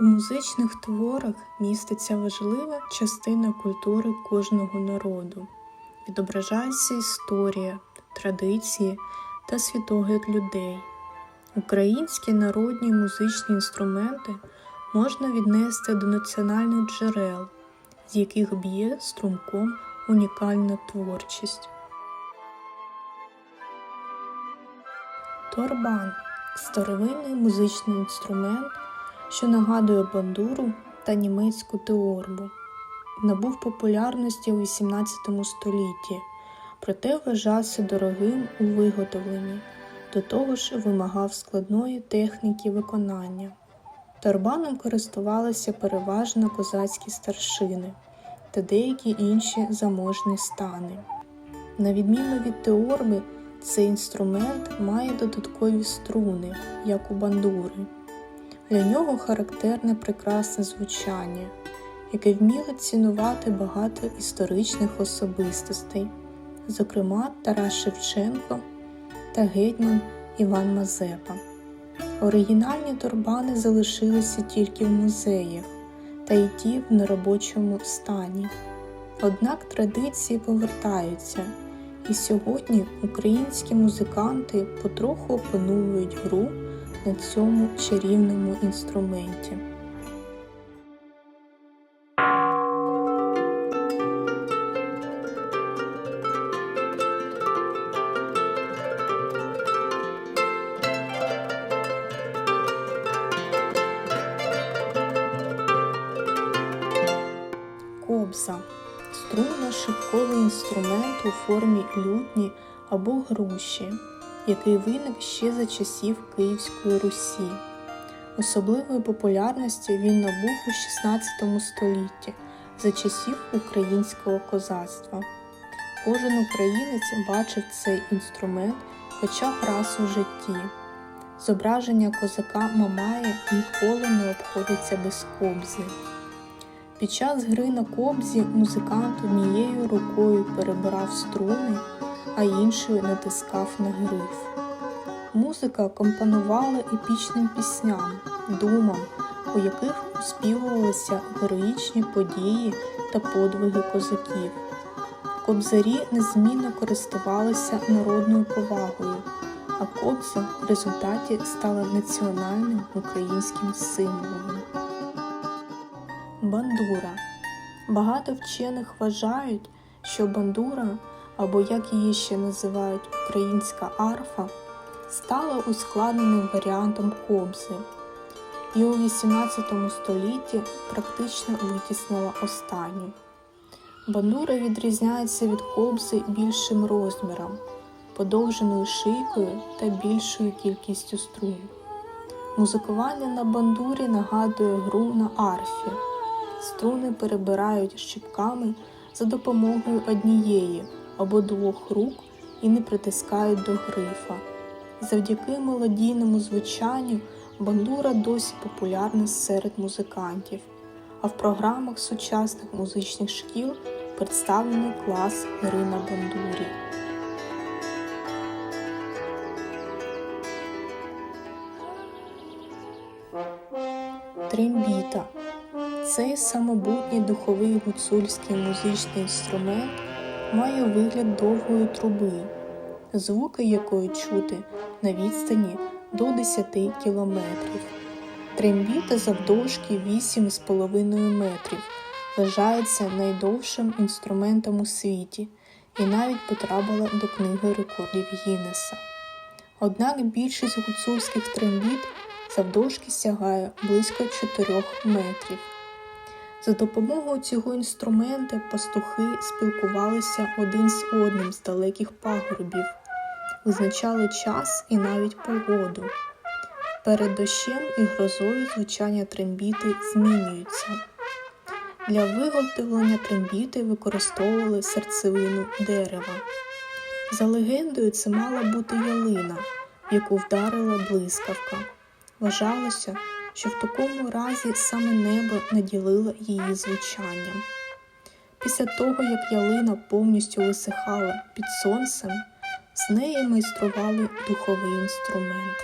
У музичних творах міститься важлива частина культури кожного народу. Відображається історія, традиції та світогляд людей. Українські народні музичні інструменти можна віднести до національних джерел, з яких б'є струмком унікальна творчість. Торбан старовинний музичний інструмент, що нагадує бандуру та німецьку теорбу. Набув популярності у XVIII столітті, проте вважався дорогим у виготовленні, до того ж вимагав складної техніки виконання. Торбаном користувалися переважно козацькі старшини та деякі інші заможні стани. На відміну від теорби, цей інструмент має додаткові струни, як у бандури. Для нього характерне прекрасне звучання, яке вміло цінувати багато історичних особистостей, зокрема Тарас Шевченко та гетьман Іван Мазепа. Оригінальні турбани залишилися тільки в музеях, та й ті в неробочому стані. Однак традиції повертаються, і сьогодні українські музиканти потроху опановують гру на цьому чарівному інструменті. Кобза струнно-шипковий інструмент у формі лютні або груші, який виник ще за часів Київської Русі. Особливої популярності він набув у XVI столітті за часів українського козацтва. Кожен українець бачив цей інструмент хоча б раз у житті. Зображення козака Мамая ніколи не обходиться без кобзи. Під час гри на кобзі музикант однією рукою перебирав струни, а іншою натискав на гриф. Музика акомпанувала епічним пісням, думам, у яких оспівувалися героїчні події та подвиги козаків. Кобзарі незмінно користувалися народною повагою, а кобза в результаті стала національним українським символом. Бандура. Багато вчених вважають, що бандура, або як її ще називають українська арфа, стала ускладненим варіантом кобзи і у XVIII столітті практично витіснила останню. Бандура відрізняється від кобзи більшим розміром, подовженою шийкою та більшою кількістю струн. Музикування на бандурі нагадує гру на арфі. Струни перебирають щіпками за допомогою однієї або двох рук і не притискають до грифа. Завдяки мелодійному звучанню бандура досі популярна серед музикантів, а в програмах сучасних музичних шкіл представлений клас гри на бандурі. Трембіта цей самобутній духовий гуцульський музичний інструмент має вигляд довгої труби, звуки якої чути на відстані до 10 кілометрів. Трембіта завдовжки 8,5 метрів вважається найдовшим інструментом у світі і навіть потрапила до книги рекордів Гіннеса. Однак більшість гуцульських трембіт завдовжки сягає близько 4 метрів. За допомогою цього інструмента пастухи спілкувалися один з одним з далеких пагорбів, визначали час і навіть погоду. Перед дощем і грозою звучання трембіти змінюються. Для виготовлення трембіти використовували серцевину дерева. За легендою, це мала бути ялина, в яку вдарила блискавка. Вважалося, що в такому разі саме небо наділило її звучанням. Після того, як ялина повністю висихала під сонцем, з неї майстрували духовий інструмент.